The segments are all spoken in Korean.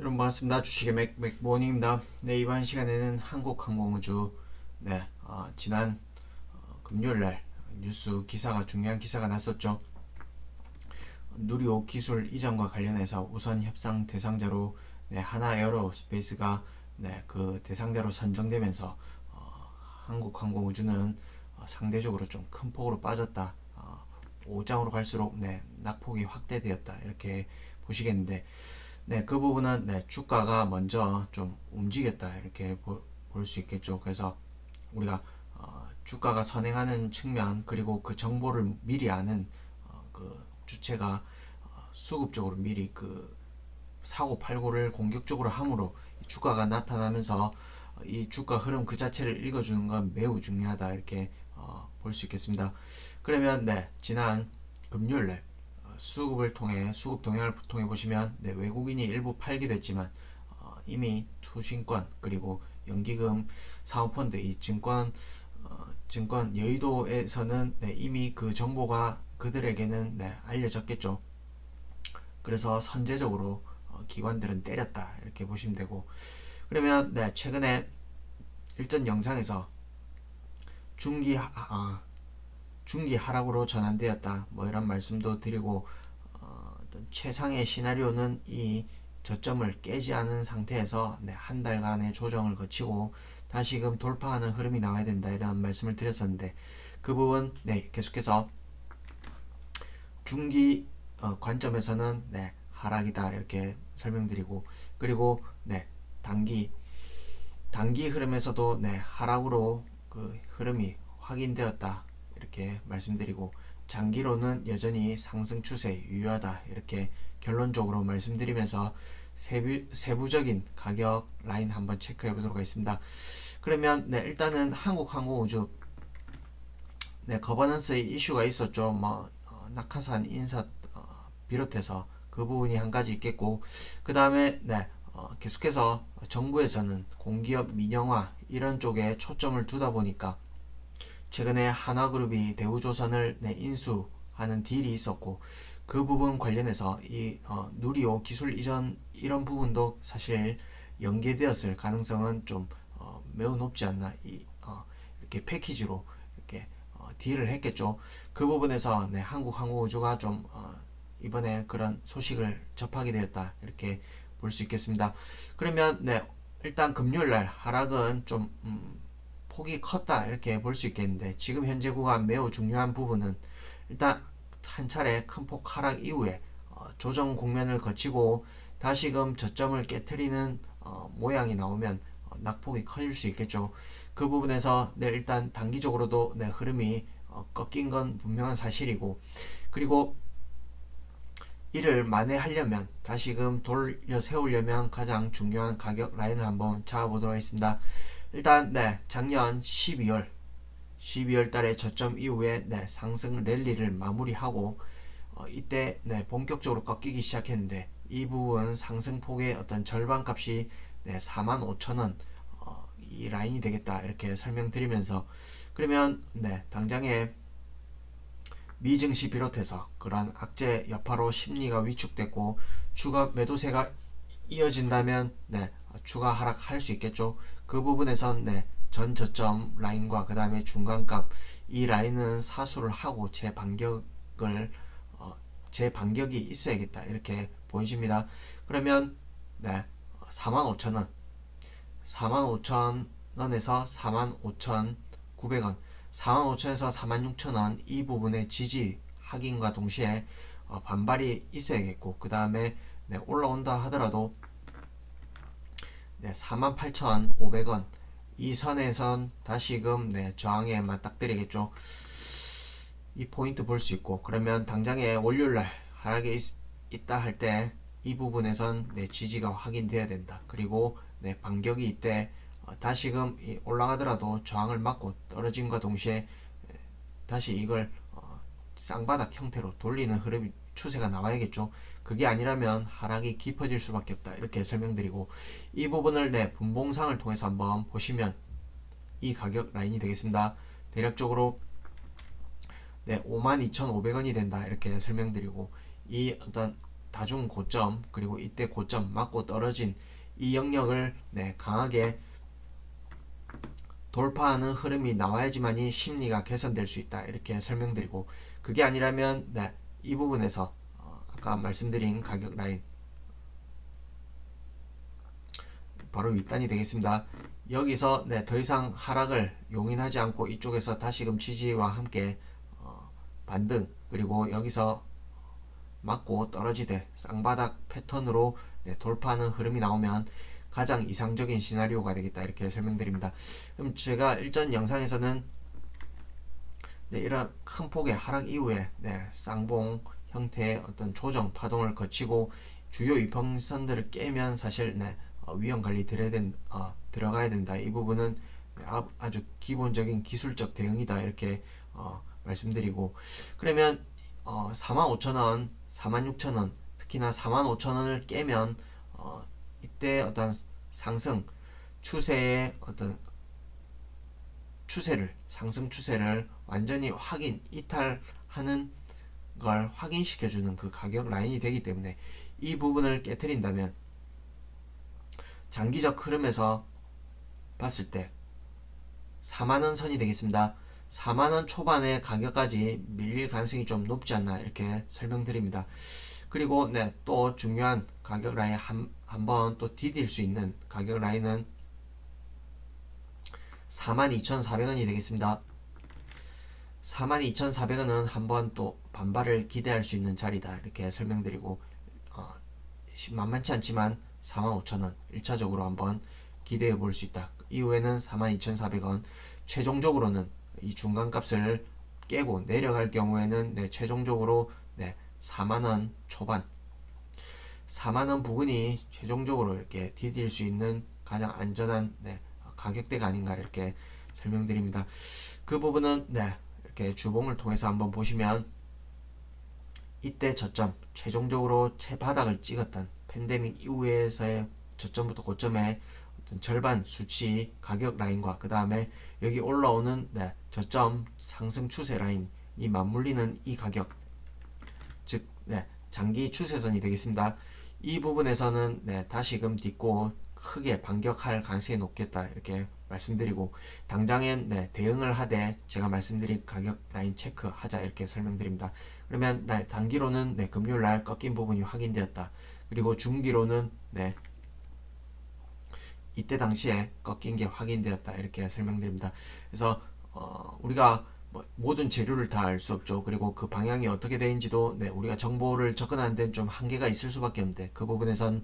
여러분 반갑습니다. 주식의 맥, 맥모닝입니다. 네, 이번 시간에는 한국항공우주, 네, 어, 지난 어, 금요일날 뉴스 기사가, 중요한 기사가 났었죠. 누리호 기술 이전과 관련해서 우선 협상 대상자로 네, 하나 에어로스페이스가 네, 그 대상자로 선정되면서 어, 한국항공우주는 어, 상대적으로 좀 큰 폭으로 빠졌다. 어, 5장으로 갈수록 네, 낙폭이 확대되었다. 이렇게 보시겠는데 네, 그 부분은 네, 주가가 먼저 좀 움직였다 이렇게 볼 수 있겠죠. 그래서 우리가 어, 주가가 선행하는 측면 그리고 그 정보를 미리 아는 어, 그 주체가 어, 수급적으로 미리 그 사고 팔고를 공격적으로 함으로 이 주가가 나타나면서 어, 이 주가 흐름 그 자체를 읽어주는 건 매우 중요하다 이렇게 어, 볼 수 있겠습니다. 그러면 네 지난 금요일날 어, 수급을 통해 수급 동향을 통해 보시면 네, 외국인이 일부 팔기도 했지만 어, 이미 투신권 그리고 연기금 사모펀드 이 증권 어, 증권 여의도에서는 네, 이미 그 정보가 그들에게는 네, 알려졌겠죠. 그래서 선제적으로 어, 기관들은 때렸다 이렇게 보시면 되고 그러면 네, 최근에 일전 영상에서 중기 하, 어, 중기 하락으로 전환되었다. 뭐 이런 말씀도 드리고 어, 어떤 최상의 시나리오는 이 저점을 깨지 않은 상태에서 네, 한 달간의 조정을 거치고 다시금 돌파하는 흐름이 나와야 된다. 이런 말씀을 드렸었는데 그 부분 네, 계속해서 중기 어, 관점에서는 네, 하락이다. 이렇게 설명드리고 그리고 네, 단기 단기 흐름에서도 네, 하락으로 그 흐름이 확인되었다 이렇게 말씀드리고 장기로는 여전히 상승 추세 유효하다 이렇게 결론적으로 말씀드리면서 세부, 세부적인 가격 라인 한번 체크해 보도록 하겠습니다. 그러면 네, 일단은 한국항공우주 네, 거버넌스 이슈가 있었죠. 뭐 어, 낙하산 인사 어, 비롯해서 그 부분이 한 가지 있겠고 그 다음에 네, 어, 계속해서 정부에서는 공기업 민영화 이런 쪽에 초점을 두다 보니까 최근에 한화그룹이 대우조선을 네, 인수하는 딜이 있었고 그 부분 관련해서 이 어, 누리호 기술 이전 이런 부분도 사실 연계되었을 가능성은 좀 어, 매우 높지 않나 이 어, 이렇게 패키지로 이렇게 어, 딜을 했겠죠. 그 부분에서 네, 한국 항공우주가 좀 어, 이번에 그런 소식을 접하게 되었다 이렇게 볼 수 있겠습니다. 그러면 네 일단 금요일 날 하락은 좀 음, 폭이 컸다 이렇게 볼 수 있겠는데 지금 현재 구간 매우 중요한 부분은 일단 한 차례 큰 폭 하락 이후에 어, 조정 국면을 거치고 다시금 저점을 깨트리는 어, 모양이 나오면 어, 낙폭이 커질 수 있겠죠. 그 부분에서 네, 일단 단기적으로도 네, 흐름이 어, 꺾인 건 분명한 사실이고 그리고 이를 만회하려면 다시금 돌려 세우려면 가장 중요한 가격 라인을 한번 잡아보도록 하겠습니다. 일단 네 작년 12월 12월 달에 저점 이후에 네 상승 랠리를 마무리하고 어, 이때 네 본격적으로 꺾이기 시작했는데 이 부분 상승폭의 어떤 절반 값이 네 45,000원 어, 이 라인이 되겠다 이렇게 설명드리면서 그러면 네 당장에 미증시 비롯해서 그러한 악재 여파로 심리가 위축됐고 추가 매도세가 이어진다면 네 추가 하락할 수 있겠죠. 그 부분에선 네, 전 저점 라인과 그 다음에 중간값 이 라인은 사수를 하고 제 반격을 어, 제 반격이 있어야겠다 이렇게 보여집니다. 그러면 네 45,000원 45,000원에서 45,900원 45,000에서 46,000원 이 부분의 지지 확인과 동시에 어, 반발이 있어야겠고 그 다음에 네, 올라온다 하더라도 네, 48,500원 이 선에선 다시금 네, 저항에 맞닥뜨리겠죠. 이 포인트 볼 수 있고 그러면 당장에 월요일날 하락에 있, 있다 할 때 이 부분에선 네, 지지가 확인돼야 된다. 그리고 네, 반격이 이때 어, 다시금 이 올라가더라도 저항을 맞고 떨어짐과 동시에 네, 다시 이걸 어, 쌍바닥 형태로 돌리는 흐름이 추세가 나와야겠죠. 그게 아니라면 하락이 깊어질 수밖에 없다. 이렇게 설명드리고 이 부분을 내 분봉상을 통해서 한번 보시면 이 가격 라인이 되겠습니다. 대략적으로 네, 52,500원이 된다. 이렇게 설명드리고 이 어떤 다중 고점 그리고 이때 고점 맞고 떨어진 이 영역을 네, 강하게 돌파하는 흐름이 나와야지만이 심리가 개선될 수 있다 이렇게 설명드리고 그게 아니라면 네, 이 부분에서 어, 아까 말씀드린 가격 라인 바로 윗단이 되겠습니다. 여기서 네, 더 이상 하락을 용인하지 않고 이쪽에서 다시금 지지와 함께 어, 반등 그리고 여기서 맞고 떨어지되 쌍바닥 패턴으로 네, 돌파하는 흐름이 나오면 가장 이상적인 시나리오가 되겠다 이렇게 설명드립니다. 그럼 제가 일전 영상에서는 네, 이런 큰 폭의 하락 이후에 네, 쌍봉 형태의 어떤 조정 파동을 거치고 주요 이평선들을 깨면 사실 네, 어, 위험 관리 들어야 된, 어, 들어가야 된다. 이 부분은 네, 아- 아주 기본적인 기술적 대응이다 이렇게 어, 말씀드리고 그러면 어, 45,000원, 46,000원, 특히나 45,000원을 깨면 어, 이때 어떤 상승 추세의 어떤 추세를 상승 추세를 완전히 확인 이탈하는 걸 확인시켜 주는 그 가격 라인이 되기 때문에 이 부분을 깨뜨린다면 장기적 흐름에서 봤을 때 4만원 선이 되겠습니다. 4만원 초반의 가격까지 밀릴 가능성이 좀 높지 않나 이렇게 설명드립니다. 그리고 네, 또 중요한 가격 라인 한, 한번 또 디딜 수 있는 가격 라인은 42,400원이 되겠습니다. 42,400원은 한번 또 반발을 기대할 수 있는 자리다 이렇게 설명드리고 어, 만만치 않지만 45,000원 1차적으로 한번 기대해 볼 수 있다. 이후에는 42,400원 최종적으로는 이 중간값을 깨고 내려갈 경우에는 네, 최종적으로 네, 4만원 초반 4만원 부근이 최종적으로 이렇게 디딜 수 있는 가장 안전한 네, 가격대가 아닌가 이렇게 설명드립니다. 그 부분은 네, 이렇게 주봉을 통해서 한번 보시면 이때 저점 최종적으로 최바닥을 찍었던 팬데믹 이후에서의 저점부터 고점의 어떤 절반 수치 가격 라인과 그 다음에 여기 올라오는 네, 저점 상승 추세 라인이 맞물리는 이 가격 즉 네, 장기 추세선이 되겠습니다. 이 부분에서는 네, 다시금 딛고 크게 반격할 가능성이 높겠다 이렇게 말씀드리고 당장엔 네, 대응을 하되 제가 말씀드린 가격 라인 체크하자 이렇게 설명드립니다. 그러면 네, 단기로는 네, 금요일 날 꺾인 부분이 확인되었다. 그리고 중기로는 네, 이때 당시에 꺾인 게 확인되었다 이렇게 설명드립니다. 그래서 어, 우리가 뭐 모든 재료를 다 알 수 없죠. 그리고 그 방향이 어떻게 되는지도 네, 우리가 정보를 접근하는 데는 좀 한계가 있을 수밖에 없는데 그 부분에선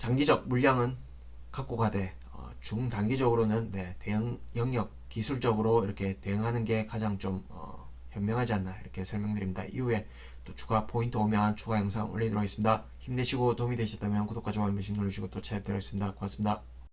장기적 물량은 갖고 가되 어, 중단기적으로는 네, 대응 영역 기술적으로 이렇게 대응하는 게 가장 좀 어, 현명하지 않나 이렇게 설명드립니다. 이후에 또 추가 포인트 오면 추가 영상 올리도록 하겠습니다. 힘내시고 도움이 되셨다면 구독과 좋아요 한 번씩 눌러주시고 또 찾아뵙도록 하겠습니다. 고맙습니다.